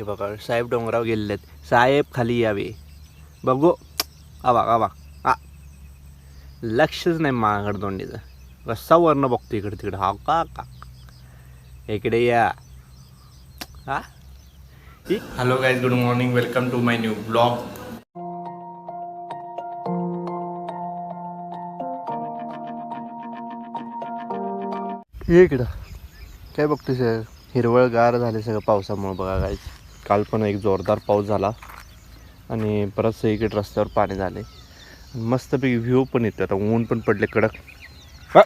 हे बघा साहेब डोंगराव गेलेले आहेत. साहेब खाली यावे. बघू. आवा आवा. आ. लक्षच नाही मागड दोंडीचं कसा वर्ण बघतो इकडे तिकडे. हा का का? इकडे या. हा hello guys good morning welcome to my new blog ये इकडं. काय बघतोस हिरवळ गार झाले सगळं पावसामुळे बघा गाईज काल पण एक जोरदार पाऊस झाला आणि परत सगळीकडे रस्त्यावर पाणी झाले. मस्तपैकी व्ह्यू पण येतो. आता ऊन पण पडले कडक. हा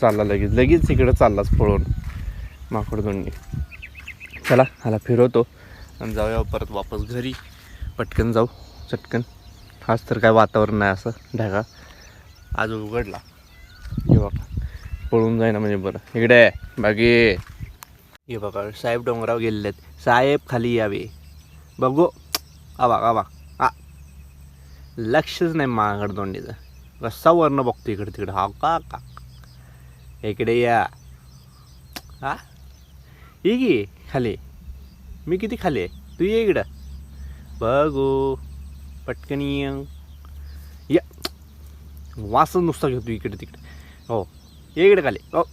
चालला लगेच. लगेच इकडं चाललाच पळून. माकडदोंडी चला ह्याला फिरवतो. आणि जाऊया परत वापस घरी. पटकन जाऊ. चटकन. आज तर काय वातावरण नाही असं. ढगा. आज उघडला. हे पळून जाईना म्हणजे बरं. इकडे. आहे, बाकी हे बघा साहेब डोंगराव गेलेले आहेत साहेब खाली यावे. बघू. आवा आवा. आ. लक्षच नाही माझ्याकडे दोंडीचं कसा वर्ण बघतो इकडे तिकडे. हा का का? इकडे या. हा ये की खाली. मी किती खाली आहे? तू ये इकडं. बघू. पटकन ये. या. वास नुसता घेतो इकडे तिकडे. हो. ये इकडे खाली. हो.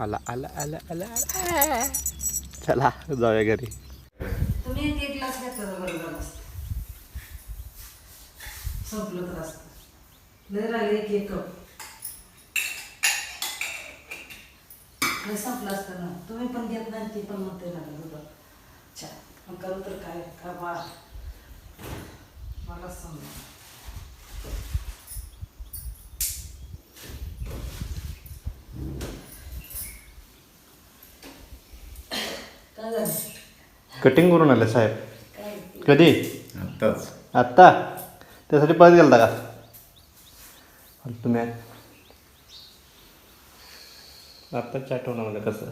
आला आला आला आला आला. चला जाऊया घरी. तुम्ही एक ग्लास घेतला बरोबर असतं. संपलं तर असतं. लय राहिले एक एक कप. लय संपलं असतं ना. तुम्ही पण घेत नाही ती पण म्हणते ना दुधा अच्छा मग करू तर काय? का बा? मला समजा कटिंग करून आले साहेब. कधी? आत्ताच. आत्ता? त्यासाठी परत गेलता का? आणि तुम्ही. आत्ता चहा ठेवणं म्हणलं कसं?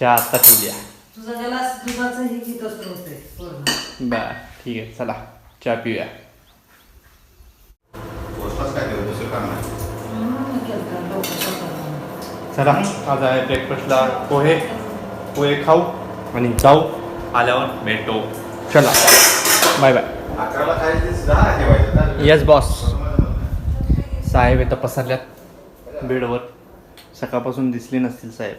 चहा आत्ता ठेवली तुझा गलास दुधाचं हे किती असतं होते पूर्ण. बर ठीक आहे चला. चहा पिऊया. चला आज आहे ब्रेकफास्टला पोहे. पोहे खाऊ आणि जाऊ. आल्यावर भेटो. चला. Bye bye. येस बॉस साहेब इथं पसरल्यात बेडवर. सकाळपासून दिसले नसतील साहेब.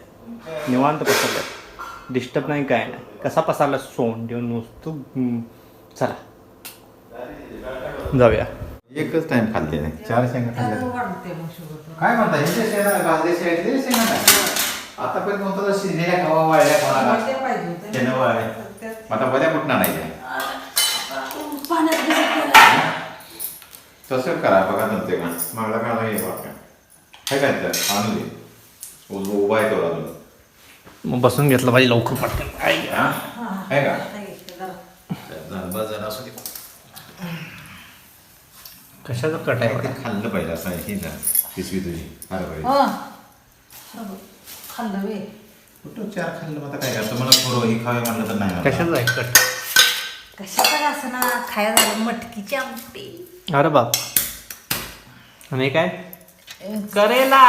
निवांत पसरल्यात. डिस्टर्ब नाही काय नाही. कसा पसरला सोंड देऊन नुसतं चला. जाऊया. एकच टाइम खाल्ले नाही. चार शेंगा शुगर. काय म्हणता? नाही आतापर्यंत म्हणतो तर शिजलेल्या खवा वाळल्या कोणाला. त्यानं वाळल्या आता बऱ्या कुठं नाही. तसं करा बघा नंतर का मागला काढा हे बघा. काय काय तर? आणून दे. उभा आहे तो अजून. मग बसून घेतलं पाहिजे लवकर पटकन. हा हा, आहे का? जरा. जरा असू दे. कशाचं कट काय आहे खाल्लं पाहिजे असं हे ना पिशवी तुझी? फार पाहिजे. हो. खाल्लं वे. कुठं चार खाल्लं मग आता काय करतो? मला थोडं ही खावे म्हणलं तर नाही ना. कशाचं आहे? कट. कशाचं असं ना? खायला झालं मटकीची आमटी. अरे बाप. आणि काय? करेला.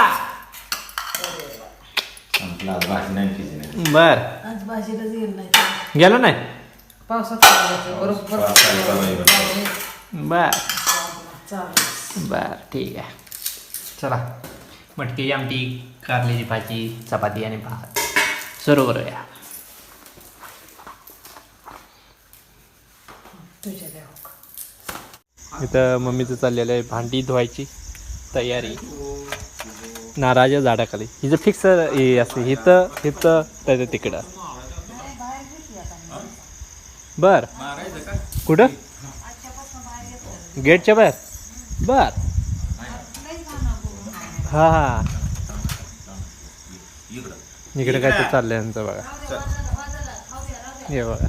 संपला आज भाजी नाही पिजी नाही. बर. आज भाजीलाच गेलं नाही गेलो नाही? पावसात चालायचं. बरोबर. चालायचं. बर. चालेल. बर ठीक आहे. चला. मटकी आमटी कारल्याची भाजी चपाती आणि भात. सुरू करूया इथं मम्मीचं चाललेलं आहे भांडी धुवायची तयारी. नाराच्या झाडाखाली. हिचं फिक्स हे असते हिथं हिथं त्याचं तिकडं. बर. कुठं? गेटच्या बाहेर. बर. हा हा. इकडे. काय ते चाललंय यांचं बघा. हे बघा.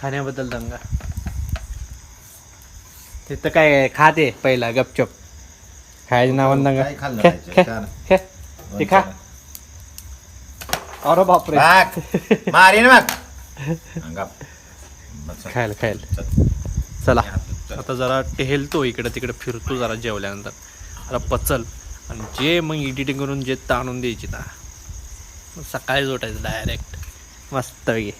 खाण्याबद्दल दंगा. तिथं काय? खाते पहिला गपचप. खायच्या नावानं दंगा. खे. ते खा. अरे बापरे. मारीन मग. खायला खायला. चल. आता जरा टेहलतो इकडे तिकडे फिरतो जरा जेवल्यानंतर. जरा पचल. आणि जे मग एडिटिंग करून जे ताणून द्यायची ना मग सकाळीच उठायचं डायरेक्ट मस्त पैकी.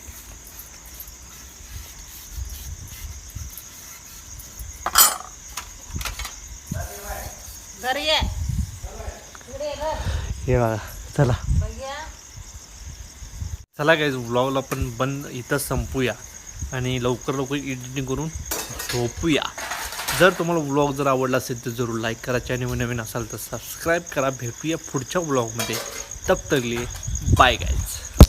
घरी ये. इकडे ये घर. हे बघा चला. चला काय व्लॉगला पण बंद इथं संपूया. आणि लवकर लवकर एडिटिंग करून झोपूया. जर तुम्हाला व्लॉग जर आवडला असेल तर जरूर लाईक करा. चॅनल नवीन असाल तर सबस्क्राईब करा. भेटूया पुढच्या व्लॉगमध्ये तब तकली बाय गाईज